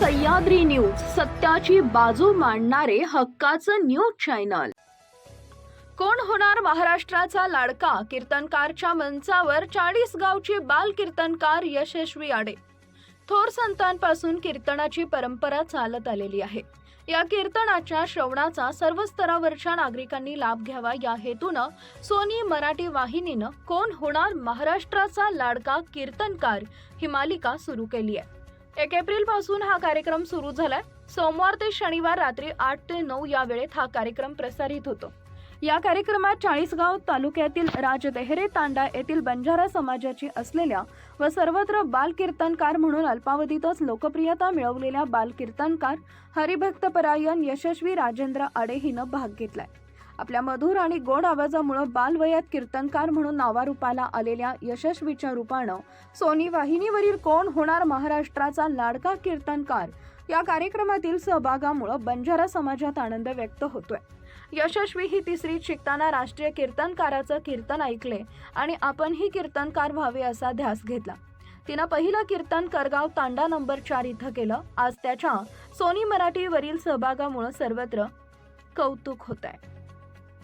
Sahyadri news सत्याची बाजू मांडणारे हक्काचं न्यूज चॅनल. कोण होणार महाराष्ट्राचा लाडका? कीर्तनकारच्या मंचावर चाळीस गावची बाल कीर्तनकार यशस्वी आडे. थोर संतांपासून कीर्तनाची परंपरा चालत आलेली आहे. या कीर्तनाच्या श्रवणाचा सर्व स्तरावरच्या नागरिकांनी लाभ घ्यावा या हेतूनं सोनी मराठी वाहिनीनं कोण होणार महाराष्ट्राचा लाडका कीर्तनकार ही मालिका सुरू केली आहे. एक एप्रिलपासून हा कार्यक्रम सुरू झालाय. सोमवार ते शनिवार रात्री आठ ते नऊ या वेळेत हा कार्यक्रम प्रसारित होतो. या कार्यक्रमात चाळीसगाव तालुक्यातील राजदेहरे तांडा येथील बंजारा समाजाची असलेल्या व सर्वत्र बाल कीर्तनकार म्हणून अल्पावधीतच लोकप्रियता मिळवलेल्या बाल कीर्तनकार हरिभक्तपरायण यशस्वी राजेंद्र आडे हिनं भाग घेतलाय. आपल्या मधुर आणि गोड आवाजामुळे बालवयात कीर्तनकार म्हणून नावारूपाला आलेल्या यशस्वीच्या रूपानं सोनी वाहिनीवरील कोण होणार महाराष्ट्राचा लाडका कीर्तनकार या कार्यक्रमातील सहभागामुळं बंजारा समाजात आनंद व्यक्त होतोय. यशस्वी ही तिसरीत शिकताना राष्ट्रीय कीर्तनकाराचं कीर्तन ऐकले आणि आपणही कीर्तनकार व्हावे असा ध्यास घेतला. तिनं पहिलं कीर्तन करगाव तांडा नंबर चार इथं केलं. आज त्याच्या सोनी मराठीवरील सहभागामुळं सर्वत्र कौतुक होत आहे